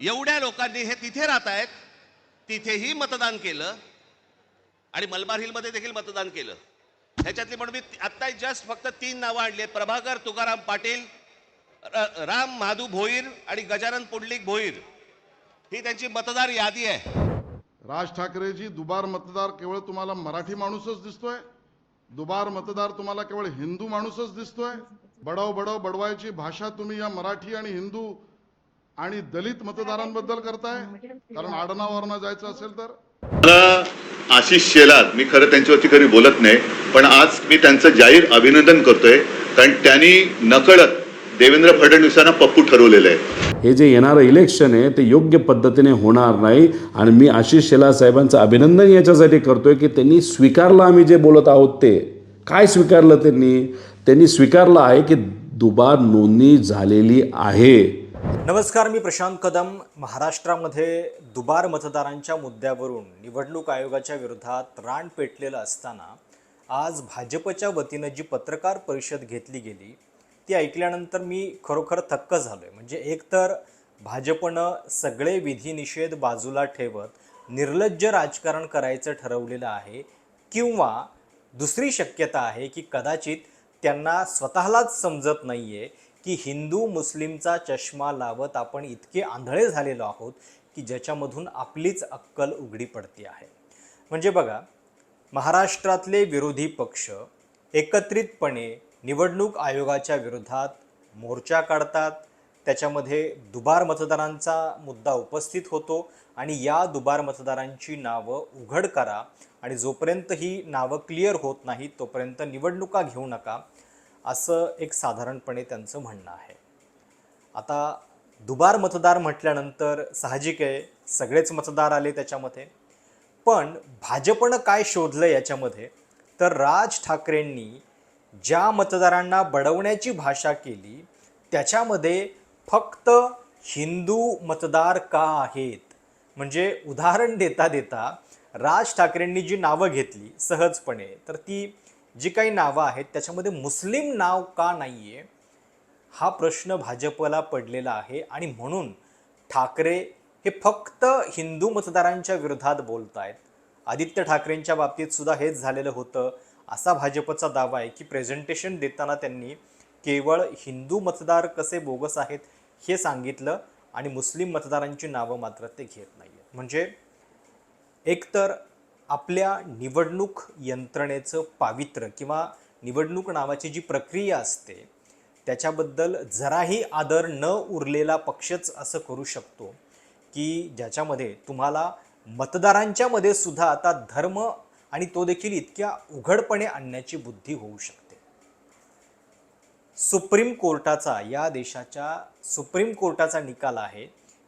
एवढ्या लोकांनी हे तिथे राहत आहेत तिथेही मतदान केलं आणि मलबार हिलमध्ये देखील मतदान केलं. ह्याच्यातली म्हणून मी आत्ता जस्ट फक्त तीन नावं आणली. प्रभाकर तुकाराम पाटील र- राम माधू भोईर आणि गजानन पुंडलिक भोईर. ही त्यांची मतदार यादी आहे. राज ठाकरेजी दुबार मतदार केवळ तुम्हाला मराठी माणूसच दिसतोय. दुबार मतदार तुम्हाला केवळ हिंदू माणूसच दिसतोय. बडव बडव बडवायची भाषा तुम्ही या मराठी आणि हिंदू आणि दलित मतदारांबद्दल करताय? कारण आडनावरनं जायचं असेल तर? मला आशिष शेलार मी खरं त्यांच्यावरती कधी बोलत नाही पण आज मी त्यांचं जाहीर अभिनंदन करतोय कारण त्यांनी नकळत देवेंद्र फडणवीसांना पप्पू ठरवलेलं आहे. हे जे येणारं इलेक्शन आहे ते योग्य पद्धतीने होणार नाही आणि मी आशिष शेलार साहेबांचं अभिनंदन याच्यासाठी करतोय की त्यांनी स्वीकारलं आम्ही जे बोलत आहोत ते. काय स्वीकारलं त्यांनी? त्यांनी स्वीकारलं आहे की दुबार नोंदणी झालेली आहे. नमस्कार मी प्रशांत कदम. महाराष्ट्रामध्ये दुबार मतदारांच्या मुद्द्यावरून निवडणूक आयोगाच्या विरोधात रान पेटलेलं असताना आज भाजपच्या वतीनं जी पत्रकार परिषद घेतली गेली ती ऐकल्यानंतर मी खरोखर थक्क झालो आहे म्हणजे एकतर भाजपनं सगळे विधिनिषेध बाजूला ठेवत निर्लज्ज राजकारण करायचं ठरवलेलं आहे किंवा दुसरी शक्यता आहे की कदाचित त्यांना स्वतःलाच समजत नाही आहे की हिंदू मुस्लिमचा चष्मा लावत आपण इतके आंधळे झालेलो आहोत की ज्याच्यामधून आपलीच अक्कल उघडी पडते आहे. म्हणजे बघा महाराष्ट्रातले विरोधी पक्ष एकत्रितपणे निवडणूक आयोगाच्या विरोधात मोर्चा काढतात त्याच्यामध्ये दुबार मतदारांचा मुद्दा उपस्थित होतो आणि या दुबार मतदारांची नावं उघड करा आणि जोपर्यंत ही नावं क्लिअर होत नाही तोपर्यंत निवडणुका घेऊ नका. असं एक साधारणपणे त्यांचं म्हणणं आहे. आता दुबार मतदार म्हटल्यानंतर साहजिक आहे सगळेच मतदार आले त्याच्यामध्ये. पण भाजपनं काय शोधलं याच्यामध्ये? तर राज ठाकरेंनी ज्या मतदारांना बडवण्याची भाषा केली त्याच्यामध्ये फक्त हिंदू मतदार का आहेत? म्हणजे उदाहरण देता देता राज ठाकरेंनी जी नावं घेतली सहजपणे तर ती जी काही नावं आहेत त्याच्यामध्ये मुस्लिम नाव का नाही आहे हा प्रश्न भाजपला पडलेला आहे. आणि म्हणून ठाकरे हे फक्त हिंदू मतदारांच्या विरोधात बोलत आहेत आदित्य ठाकरेंच्या बाबतीत सुद्धा हेच झालेलं होतं. असा भाजपचा दावा आहे की प्रेझेंटेशन देताना त्यांनी केवळ हिंदू मतदार कसे बोगस आहेत हे सांगितलं आणि मुस्लिम मतदारांची नावं मात्र ते घेत नाही आहेत म्हणजे एकतर आपल्या निवडणूक यंत्रणेचं पावित्र्य किंवा निवडणूक नावाची जी प्रक्रिया असते त्याच्याबद्दल जराही आदर न उरलेला पक्षच असं करू शकतो की ज्याच्यामध्ये तुम्हाला मतदारांच्यामध्ये सुद्धा आता धर्म आणि तो देखील इतक्या उघडपणे आणण्याची बुद्धी होऊ शकते. सुप्रीम कोर्टाचा या देशाच्या सुप्रीम कोर्टाचा निकाल आहे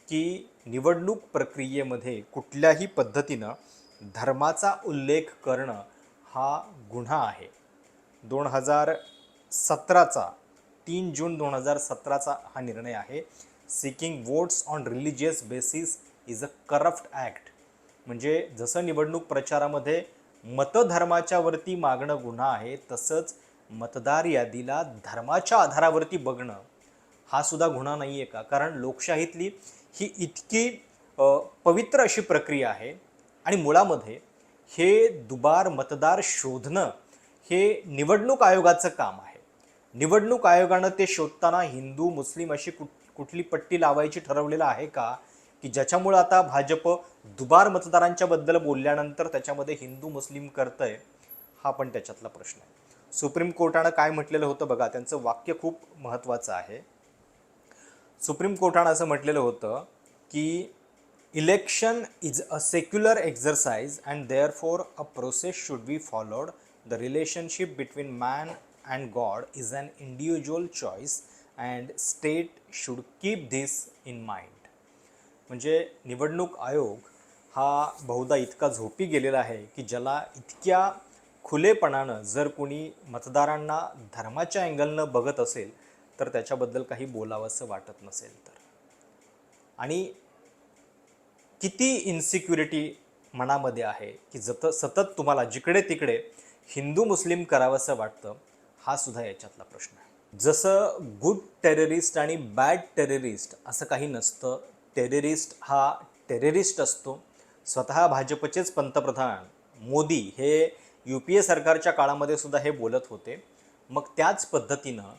की निवडणूक प्रक्रियेमध्ये कुठल्याही पद्धतीनं धर्माचा उल्लेख करणं हा गुन्हा आहे. दोन हजार सतराचा तीन जून दोन हजार सतराचा हा निर्णय आहे. Seeking votes on religious basis is a corrupt act म्हणजे जसं निवडणूक प्रचारामध्ये मतधर्माच्या वरती मागणं गुन्हा आहे तसंच मतदार यादीला धर्माच्या आधारावरती बघणं हा सुद्धा गुन्हा नाही आहे का? कारण लोकशाहीतली ही इतकी पवित्र अशी प्रक्रिया आहे आणि मुळामध्ये हे दुबार मतदार शोधणं हे निवडणूक आयोगाचं काम आहे. निवडणूक आयोगानं ते शोधताना हिंदू मुस्लिम अशी कुठ कुठली पट्टी लावायची ठरवलेलं आहे का? की ज्याच्यामुळं आता भाजप दुबार मतदारांच्या बद्दल बोलल्यानंतर त्याच्यामध्ये हिंदू मुस्लिम करतंय हा पण त्याच्यातला प्रश्न आहे. सुप्रीम कोर्टानं काय म्हटलेलं होतं बघा त्यांचं वाक्य खूप महत्त्वाचं आहे. सुप्रीम कोर्टानं असं म्हटलेलं होतं की election is a secular exercise and therefore a process should be followed the relationship between man and God is an individual choice and state should keep this in mind म्हणजे निवडणूक आयोग हा बहुधा इतका झोपी गेलेला आहे की ज्याला इतक्या खुलेपणानं जर कोणी मतदारांना धर्माच्या अँगलनं बघत असेल तर त्याच्याबद्दल काही बोलावंसं वाटत नसेल तर. आणि किती इन्सिक्युरिटी मनामध्ये आहे की जत सतत तुम्हाला जिकडे तिकडे हिंदू मुस्लिम करावंसं वाटतं हा सुद्धा याच्यातला प्रश्न आहे. जसं गुड टेररिस्ट आणि बॅड टेररिस्ट असं काही नसतं टेररिस्ट हा टेररिस्ट असतो. स्वतः भाजपचेच पंतप्रधान मोदी हे यू पी ए सरकारच्या काळामध्ये सुद्धा हे बोलत होते. मग त्याच पद्धतीनं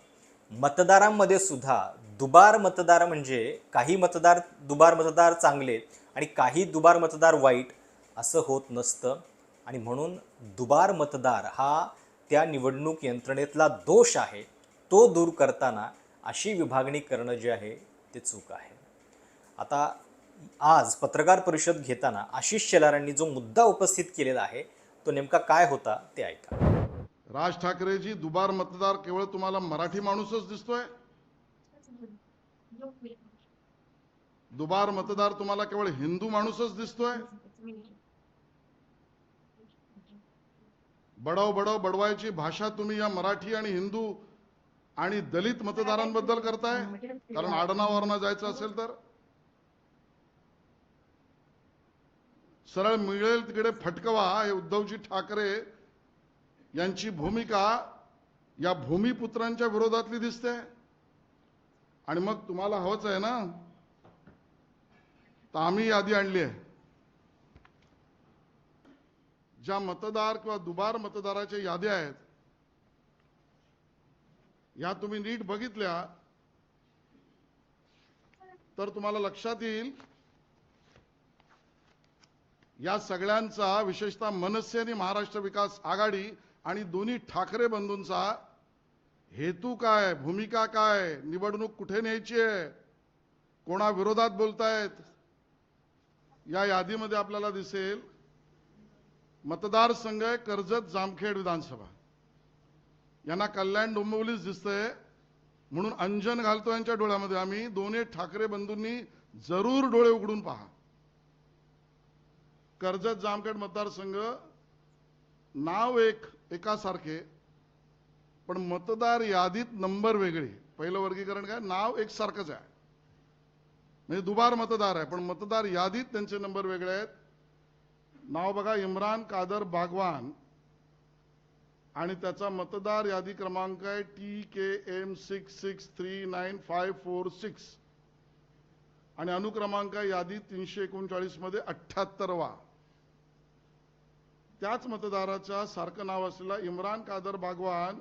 मतदारांमध्ये सुद्धा दुबार मतदार म्हणजे काही मतदार दुबार मतदार चांगले आणि काही दुबार मतदार वाईट असं होत नसतं. आणि म्हणून दुबार मतदार हा त्या निवडणूक यंत्रणेतला दोष आहे. तो दूर करताना अशी विभागणी करणं जे आहे ते चूक आहे. आता आज पत्रकार परिषद घेताना आशिष शेलारांनी जो मुद्दा उपस्थित केलेला आहे तो नेमका काय होता ते ऐका. राज ठाकरेजी दुबार मतदार केवळ तुम्हाला मराठी माणूसच दिसतोय? दुबार मतदार तुम्हाला केवळ हिंदू माणूसच दिसतोय. बडव बडव बडवायची भाषा तुम्ही या मराठी आणि हिंदू आणि दलित मतदारांबद्दल करताय? कारण आडनावरनं जायचं असेल तर? सरळ मिळेल तिकडे फटकवा हे उद्धवजी ठाकरे यांची भूमिका या भूमिपुत्रांच्या विरोधातली दिसते. आणि मग तुम्हाला हवंच आहे ना? तर आम्ही यादी आणली आहे. ज्या मतदार किंवा दुबार मतदाराच्या याद्या आहेत या तुम्ही नीट बघितल्या तर तुम्हाला लक्षात येईल या सगळ्यांचा विशेषतः मनसे आणि महाराष्ट्र विकास आघाडी आणि दोन्ही ठाकरे बंधूंचा हेतू काय भूमिका काय निवडणूक कुठे न्यायची आहे कोणा विरोधात बोलतायत या यादीमध्ये आपल्याला दिसेल मतदारसंघ आहे कर्जत जामखेड विधानसभा. यांना कल्याण डोंबिवलीच दिसतंय म्हणून अंजन घालतो यांच्या डोळ्यामध्ये. आम्ही दोन्ही ठाकरे बंधूंनी जरूर डोळे उघडून पहा. कर्जत जामखेड मतदारसंघ नाव एक एकासारखे पण मतदार यादीत नंबर वेगळे. पहिलं वर्गीकरण काय? नाव एकसारखंच आहे. म्हणजे दुबार मतदार आहे पण मतदार यादीत त्यांचे नंबर वेगळे आहेत. नाव बघा इम्रान कादर बागवान आणि त्याचा मतदार यादी क्रमांक आहे T K M six six three nine five four six आणि अनुक्रमांक आहे यादी तीनशे एकोणचाळीसमध्ये अठ्ठ्याहत्तरवा. त्याच मतदाराच्या सारखं नाव असलेला इम्रान कादर बागवान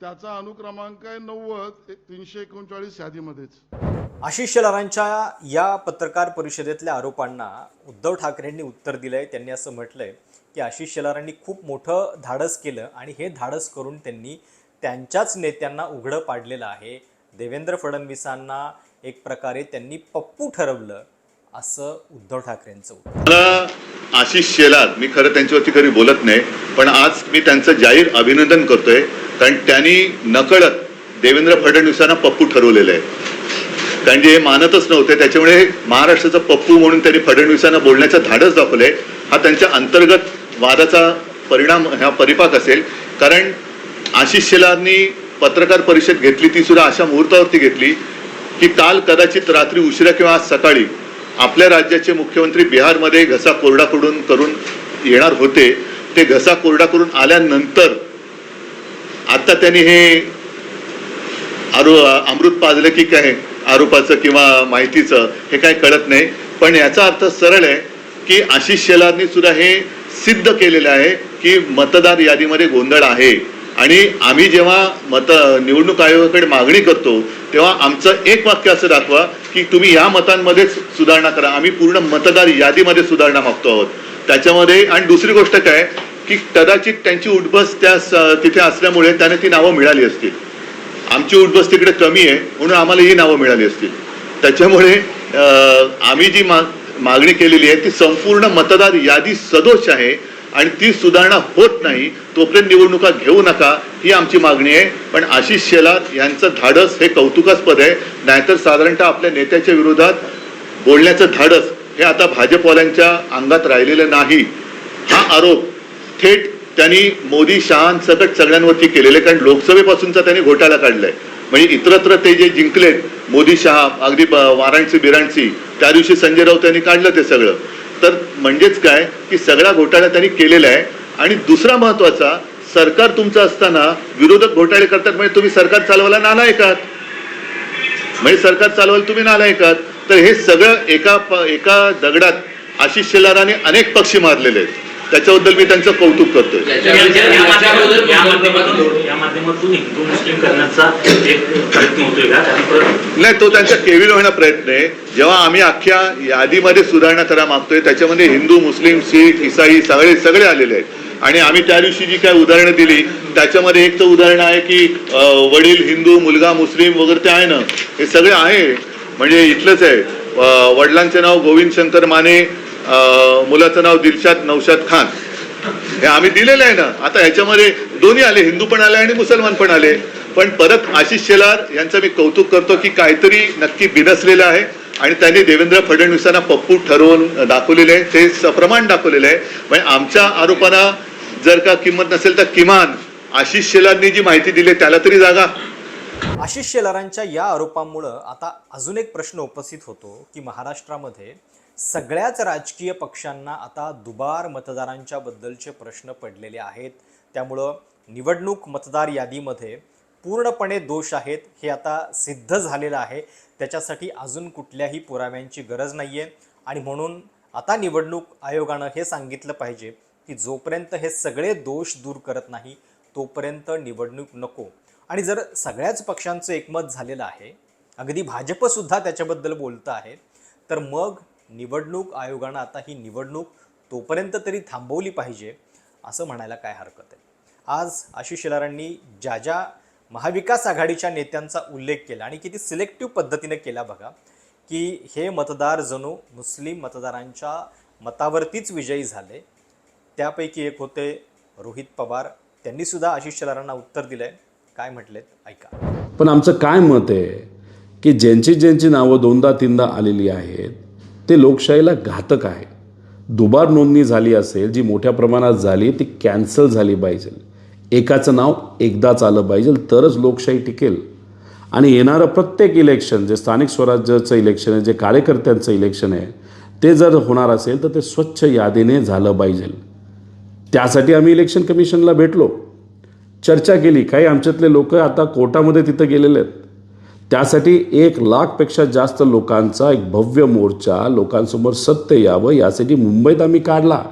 त्याचा अनुक्रमांक आहे नव्वद तीनशे एकोणचाळीस यादीमध्येच. आशिष शेलारांच्या या पत्रकार परिषदेतल्या आरोपांना उद्धव ठाकरेंनी उत्तर दिलंय. त्यांनी असं म्हटलंय की आशिष शेलारांनी खूप मोठं धाडस केलं आणि हे धाडस करून त्यांनी त्यांच्याच नेत्यांना उघडं पाडलेलं आहे. देवेंद्र फडणवीसांना एक प्रकारे त्यांनी पप्पू ठरवलं असं उद्धव ठाकरेंचं उत्तर. मला आशिष शेलार मी खरं त्यांच्यावरती कधी बोलत नाही पण आज मी त्यांचं जाहीर अभिनंदन करतोय. कारण त्यांनी नकळत देवेंद्र फडणवीसांना पप्पू ठरवलेलं आहे. कारण जे हे मानतच नव्हते त्याच्यामुळे महाराष्ट्राचा पप्पू म्हणून त्यांनी फडणवीसांना बोलण्याचं धाडस दाखवलंय. हा त्यांच्या अंतर्गत वादाचा परिणाम हा परिपाक असेल. कारण आशिष शेलारनी पत्रकार परिषद घेतली ती सुद्धा अशा मुहूर्तावरती घेतली की काल कदाचित रात्री उशिरा किंवा आज सकाळी आपल्या राज्याचे मुख्यमंत्री बिहारमध्ये घसा कोरडा करून करून येणार होते. ते घसा कोरडा करून आल्यानंतर आता त्यांनी हे आरो अमृत पाजलं की काय आरोपाचं किंवा माहितीचं हे काय कळत नाही. पण याचा अर्थ सरळ आहे की आशिष शेलारनी सुद्धा हे सिद्ध केलेलं आहे की मतदार यादीमध्ये गोंधळ आहे. आणि आम्ही जेव्हा मत निवडणूक आयोगाकडे मागणी करतो तेव्हा आमचं एक वाक्य असं दाखवा की तुम्ही या मतांमध्येच सुधारणा करा. आम्ही पूर्ण मतदार यादीमध्ये सुधारणा मागतो आहोत. त्याच्यामध्ये आणि दुसरी गोष्ट काय की कदाचित त्यांची उठबस त्या तिथे असल्यामुळे त्यांना ती नावं मिळाली असतील. आमची उठबस तिकडे कमी आहे म्हणून आम्हाला ही नावं मिळाली असतील. त्याच्यामुळे आम्ही जी मा मागणी केलेली आहे ती संपूर्ण मतदार यादी सदोष आहे आणि ती सुधारणा होत नाही तोपर्यंत निवडणुका घेऊ नका ही आमची मागणी आहे. पण आशिष शेलार यांचं धाडस हे कौतुकास्पद आहे. नाहीतर साधारणतः आपल्या नेत्याच्या विरोधात बोलण्याचं धाडस हे आता भाजपवाल्यांच्या अंगात राहिलेलं नाही. हा आरोप थेट त्यांनी मोदी शहांसकट सगळ्यांवरती केलेले कारण लोकसभेपासूनचा त्यांनी घोटाळा काढलाय. म्हणजे इतरत्र ते जे जिंकलेत मोदी शहा अगदी वाराणसी बिराणसी त्या दिवशी संजय राऊत यांनी काढलं ते सगळं. तर म्हणजेच काय की सगळा घोटाळा त्यांनी केलेला आहे. आणि दुसरा महत्त्वाचा सरकार तुमचं असताना विरोधक घोटाळे करतात म्हणजे तुम्ही सरकार चालवायला नालायक ऐकात म्हणजे सरकार चालवायला तुम्ही नालायकात तर हे सगळं एका एका दगडात आशिष शेलाराने अनेक पक्षी मारलेले आहेत. त्याच्याबद्दल मी त्यांचं कौतुक करतोय. या- या- या माध्यमातून- या माध्यमातून या माध्यमातून हिंदू मुस्लिम करण्याचा एक प्रयत्न होतोय का? कारण परत नाही तो त्यांचा केविल होण्याचा प्रयत्न आहे. जेव्हा आम्ही अख्ख्या यादीमध्ये सुधारणा करा मागतोय त्याच्यामध्ये हिंदू मुस्लिम शीख इसाई सगळे सगळे आलेले आहेत. आणि आम्ही त्या दिवशी जी काय उदाहरणं दिली त्याच्यामध्ये एक तर उदाहरण आहे की वडील हिंदू मुलगा मुस्लिम वगैरे ते आहे ना हे सगळे आहे. म्हणजे इथलंच आहे. वडिलांचे नाव गोविंद शंकर माने मुलाचं नाव दिलशाद नौशाद खान. हे आम्ही दिलेलं आहे ना आता ह्याच्यामध्ये दोन्ही आले हिंदू पण आले आणि मुसलमान पण आले. पण परत आशिष शेलार यांचं मी कौतुक करतो की काहीतरी नक्की बिनसलेलं आहे आणि त्यांनी देवेंद्र फडणवीसांना पप्पू ठरवून दाखवलेले आहे. ते सप्रमाण दाखवलेलं आहे. म्हणजे आमच्या आरोपांना जर का किंमत नसेल तर किमान आशिष शेलारनी जी माहिती दिली त्याला तरी जागा. आशिष शेलारांच्या या आरोपांमुळं आता अजून एक प्रश्न उपस्थित होतो की महाराष्ट्रामध्ये सगळ्याच राजकीय पक्षांना आता दुबार मतदारांच्या बद्दलचे प्रश्न पडलेले आहेत. त्यामुळं निवडणूक मतदार यादीमध्ये पूर्णपणे दोष आहेत हे आता सिद्ध झालेलं आहे. त्याच्यासाठी अजून कुठल्याही पुराव्यांची गरज नाही आहे आणि म्हणून आता निवडणूक आयोगानं हे सांगितलं पाहिजे की जोपर्यंत हे सगळे दोष दूर करत नाही तोपर्यंत निवडणूक नको. आणि जर सगळ्याच पक्षांचं एकमत झालेलं आहे अगदी भाजपसुद्धा त्याच्याबद्दल बोलतं आहे तर मग निवडणूक आयोगानं आता ही निवडणूक तोपर्यंत तरी थांबवली पाहिजे असं म्हणायला काय हरकत आहे? आज आशिष शेलारांनी ज्या ज्या महाविकास आघाडीच्या नेत्यांचा उल्लेख केला आणि किती सिलेक्टिव्ह पद्धतीने केला बघा की हे मतदार जणू मुस्लिम मतदारांच्या मतावरतीच विजयी झाले. त्यापैकी एक होते रोहित पवार. त्यांनी सुद्धा आशिष शेलारांना उत्तर दिलंय. काय म्हटलेत? ऐका. पण आमचं काय मत आहे की ज्यांची ज्यांची नावं दोनदा तीनदा आलेली आहेत ते लोकशाहीला घातक आहे. दुबार नोंदणी झाली असेल जी मोठ्या प्रमाणात झाली ती कॅन्सल झाली पाहिजे. एकाचं नाव एकदाच आलं पाहिजे तरच लोकशाही टिकेल. आणि येणारं प्रत्येक इलेक्शन जे स्थानिक स्वराज्याचं इलेक्शन आहे जे कार्यकर्त्यांचं इलेक्शन आहे ते जर होणार असेल तर ते स्वच्छ यादीने झालं पाहिजे. त्यासाठी आम्ही इलेक्शन कमिशनला भेटलो. चर्चा केली काही आमच्यातले लोक आता कोर्टामध्ये तिथं गेलेले आहेत. त्यासाठी एक लाखपेक्षा जास्त लोकांचा एक भव्य मोर्चा लोकांसमोर सत्य यावं यासाठी मुंबईत आम्ही काढला.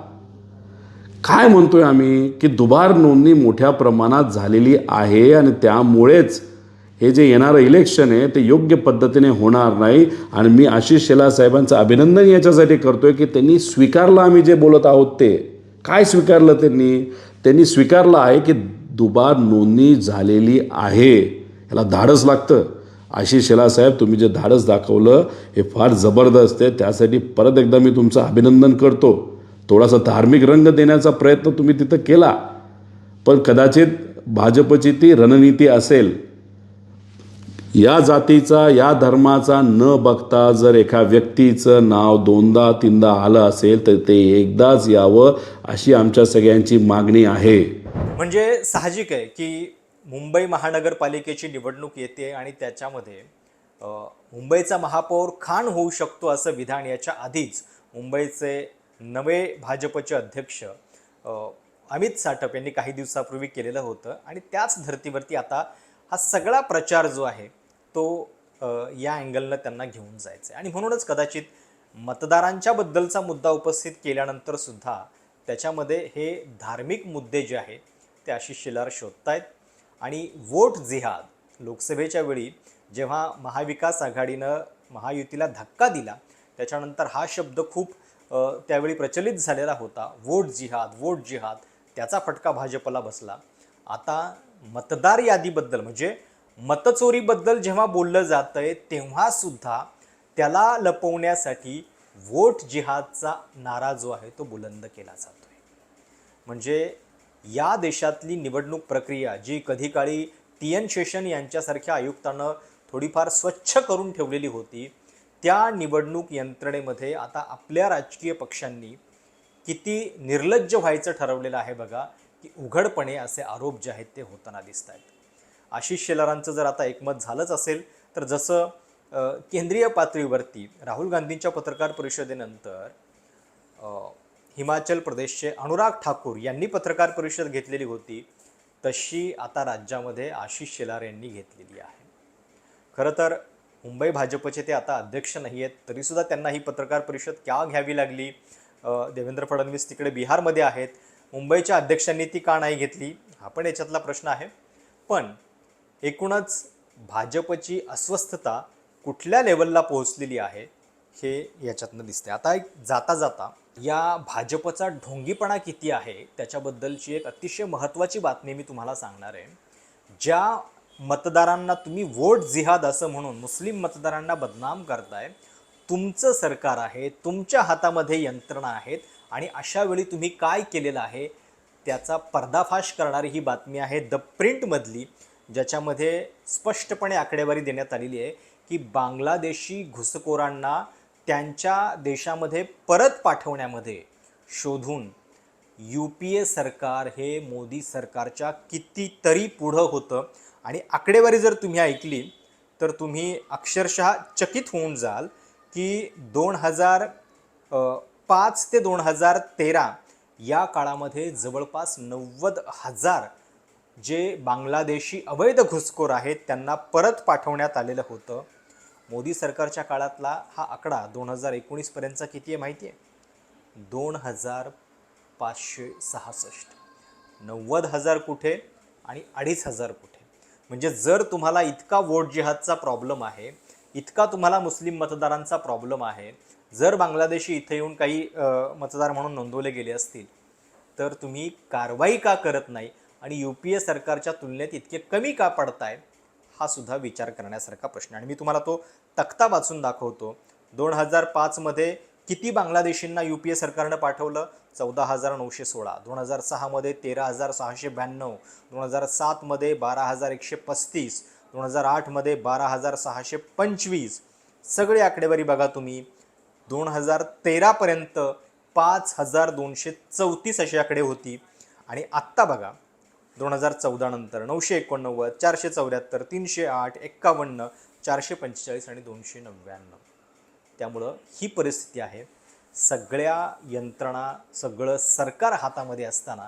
काय म्हणतोय आम्ही? की दुबार नोंदणी मोठ्या प्रमाणात झालेली आहे आणि त्यामुळेच हे जे येणारं इलेक्शन आहे ते योग्य पद्धतीने होणार नाही. आणि मी आशिष शेला साहेबांचं अभिनंदन याच्यासाठी करतोय की त्यांनी स्वीकारलं आम्ही जे बोलत आहोत ते. काय स्वीकारलं त्यांनी? त्यांनी स्वीकारलं आहे की दुबार नोंदणी झालेली आहे. याला धाडस लागतं. आशिष साहेब तुम्ही जे धाडस दाखवलं हे फार जबरदस्त आहे. त्यासाठी परत एकदा मी तुमचं अभिनंदन करतो. थोडासा धार्मिक रंग देण्याचा प्रयत्न तुम्ही तिथं केला. पण कदाचित भाजपची ती रणनीती असेल. या जातीचा या धर्माचा न बघता जर एका व्यक्तीचं नाव दोनदा तीनदा आलं असेल तर ते एकदाच यावं अशी आमच्या सगळ्यांची मागणी आहे. म्हणजे साहजिक आहे की मुंबई महानगरपालिकेची निवडणूक येते आणि त्याच्यामध्ये मुंबईचा महापौर खान होऊ शकतो असं विधान याच्या आधीच मुंबईचे नवे भाजपचे अध्यक्ष अमित साटप यांनी काही दिवसापूर्वी केलेलं होतं. आणि त्याच धर्तीवरती आता हा सगळा प्रचार जो आहे तो या अँगलनं त्यांना घेऊन जायचं आहे आणि म्हणूनच कदाचित मतदारांच्या बद्दलचा मुद्दा उपस्थित केल्यानंतर सुद्धा त्याच्यामध्ये हे धार्मिक मुद्दे जे आहेत ते अशी शिलार शोधतायत. आणि वोट जिहाद लोकसभेच्या वेळी जेव्हा महाविकास आघाडीनं महायुतीला धक्का दिला त्याच्यानंतर हा शब्द खूप त्यावेळी प्रचलित झालेला होता वोट जिहाद वोट जिहाद त्याचा फटका भाजपला बसला. आता मतदार यादीबद्दल म्हणजे मतचोरीबद्दल जेव्हा बोललं जातं आहे तेव्हासुद्धा त्याला लपवण्यासाठी वोट जिहादचा नारा जो आहे तो बुलंद केला जातोय. म्हणजे या देशातली निवडणूक प्रक्रिया जी कधी काळी टी एन शेषन यांच्यासारख्या आयुक्तानं थोडीफार स्वच्छ करून ठेवलेली होती त्या निवडणूक यंत्रणेमध्ये आता आपल्या राजकीय पक्षांनी किती निर्लज्ज व्हायचं ठरवलेलं आहे बघा की उघडपणे असे आरोप जे आहेत ते होताना दिसत आहेत. आशिष शेलारांचं जर आता एकमत झालंच असेल तर जसं केंद्रीय पातळीवरती राहुल गांधींच्या पत्रकार परिषदेनंतर हिमाचल प्रदेशचे अनुराग ठाकूर यांनी पत्रकार परिषद घेतलेली होती तशी आता राज्यामध्ये आशिष शेलार यांनी घेतलेली आहे. खरं तर मुंबई भाजपचे ते आता अध्यक्ष नाही आहेत तरीसुद्धा त्यांना ही पत्रकार परिषद का घ्यावी लागली? देवेंद्र फडणवीस तिकडे बिहारमध्ये आहेत मुंबईच्या अध्यक्षांनी ती का नाही घेतली? हा पण याच्यातला प्रश्न आहे. पण एकूणच भाजपची अस्वस्थता कुठल्या लेवलला पोहोचलेली आहे? हे याच्यातनं दिसते आता एक जाता जाता या भाजपचा ढोंगीपणा किती आहे त्याच्याबद्दलची एक अतिशय महत्त्वाची बातमी मी तुम्हाला सांगणार आहे. ज्या मतदारांना तुम्ही वोट जिहाद असं म्हणून मुस्लिम मतदारांना बदनाम करताय तुमचं सरकार आहे तुमच्या हातामध्ये यंत्रणा आहेत आणि अशा वेळी तुम्ही काय केलेलं आहे त्याचा पर्दाफाश करणारी ही बातमी आहे द प्रिंटमधली ज्याच्यामध्ये स्पष्टपणे आकडेवारी देण्यात आलेली आहे की बांगलादेशी घुसखोरांना त्यांच्या देशामध्ये परत पाठवण्यामध्ये शोधून यू पी ए सरकार हे मोदी सरकारच्या कितीतरी पुढं होतं. आणि आकडेवारी जर तुम्ही ऐकली तर तुम्ही अक्षरशः चकित होऊन जाल की दोन हजार पाच ते दोन हजार तेरा या काळामध्ये जवळपास नव्वद हजार जे बांगलादेशी अवैध घुसखोर आहेत त्यांना परत पाठवण्यात आलेलं होतं. मोदी सरकारच्या काळातला हा आकडा दोन हजार एकोणीसपर्यंतचा किती आहे माहिती आहे? दोन हजार पाचशे सहासष्ट. नव्वद हजार कुठे आणि अडीच हजार कुठे. म्हणजे जर तुम्हाला इतका वोट जिहादचा प्रॉब्लेम आहे इतका तुम्हाला मुस्लिम मतदारांचा प्रॉब्लेम आहे जर बांगलादेशी इथे येऊन काही मतदार म्हणून नोंदवले गेले असतील तर तुम्ही कारवाई का करत नाही आणि यू पी ए सरकारच्या तुलनेत इतके कमी का पडताय? हा सुद्धा विचार करण्यासारखा प्रश्न आणि मी तुम्हाला तो तक्ता वाचून दाखवतो. दोन हजार पाचमध्ये किती बांगलादेशींना यू पी ए सरकारनं पाठवलं? चौदा हजार नऊशे सोळा. दोन हजार सहामध्ये तेरा हजार सहाशे ब्याण्णव. दोन हजार सातमध्ये बारा हजार एकशे पस्तीस. दोन हजार आठमध्ये बारा हजार सहाशे पंचवीस. सगळी आकडेवारी बघा तुम्ही. दोन हजार तेरापर्यंत पाच हजार दोनशे चौतीस अशी आकडे होती. आणि आत्ता बघा दोन हजार चौदा नंतर नऊशे एकोणनव्वद चारशे चौऱ्याहत्तर तीनशे आठ एक्कावन्न चारशे पंचेचाळीस आणि दोनशे नव्याण्णव. त्यामुळं ही परिस्थिती आहे. सगळ्या यंत्रणा सगळं सरकार हातामध्ये असताना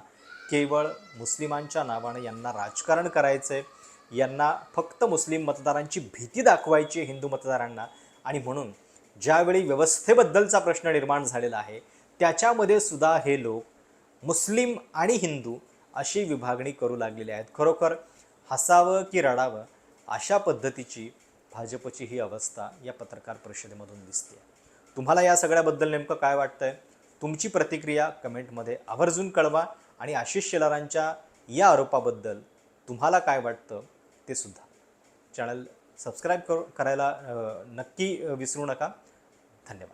केवळ मुस्लिमांच्या नावानं यांना राजकारण करायचं आहे यांना फक्त मुस्लिम मतदारांची भीती दाखवायची आहे हिंदू मतदारांना. आणि म्हणून ज्यावेळी व्यवस्थेबद्दलचा प्रश्न निर्माण झालेला आहे त्याच्यामध्ये सुद्धा हे लोक मुस्लिम आणि हिंदू अशी विभागणी करू लागलेली आहेत. खरोखर हसावं की रडावं अशा पद्धतीची भाजपची ही अवस्था या पत्रकार परिषदेमधून दिसते तुम्हाला या सगळ्याबद्दल नेमकं काय वाटतंय? तुमची प्रतिक्रिया कमेंटमध्ये आवर्जून कळवा आणि आशिष शेलारांच्या या आरोपाबद्दल तुम्हाला काय वाटतं ते सुद्धा चॅनल सबस्क्राईब करू करायला नक्की विसरू नका. धन्यवाद.